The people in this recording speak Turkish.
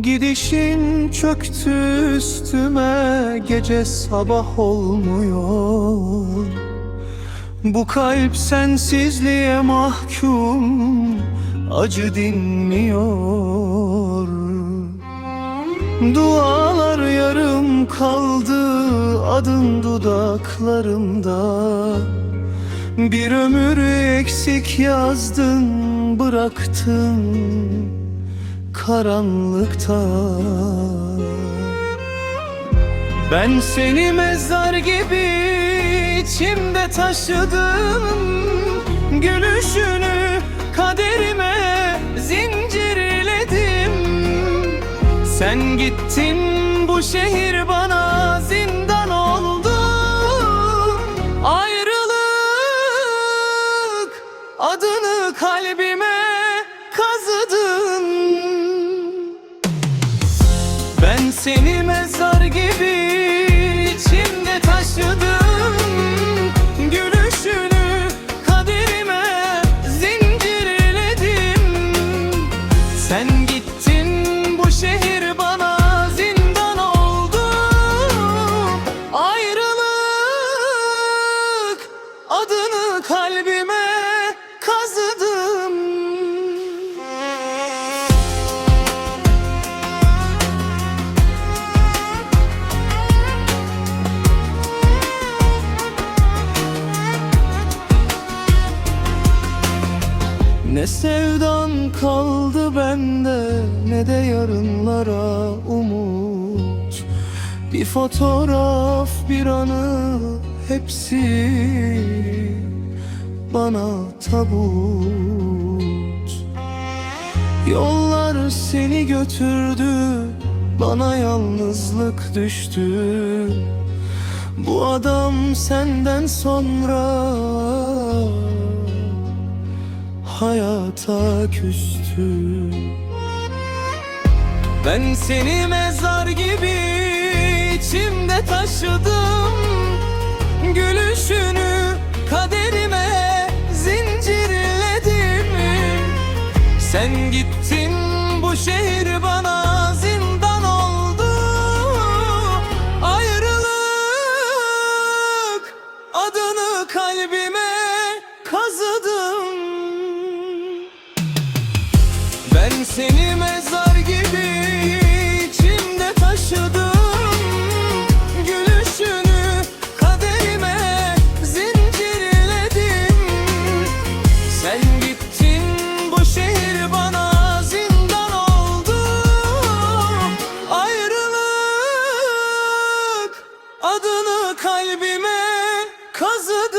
Gidişin çöktü üstüme Gece sabah olmuyor. Bu kalp sensizliğe mahkum Acı dinmiyor. Dualar yarım kaldı Adın dudaklarımda. Bir ömür eksik yazdın Bıraktın karanlıkta. Ben seni mezar gibi içimde taşıdım. Gülüşünü kaderime zincirledim. Sen gittin bu şehir bana seni mezar Ne sevdan kaldı bende ne de yarınlara umut. Bir fotoğraf bir anı hepsi bana tabut. Yollar seni götürdü bana yalnızlık düştü. Bu adam senden sonra hayata küstü. Ben seni mezar gibi içimde taşıdım. Gülüşünü kaderime zincirledim. Sen gittin bu şehir bana seni mezar gibi içimde taşıdım. Gülüşünü kaderime zincirledim. Sen gittin bu şehir bana zindan oldu. Ayrılık adını kalbime kazı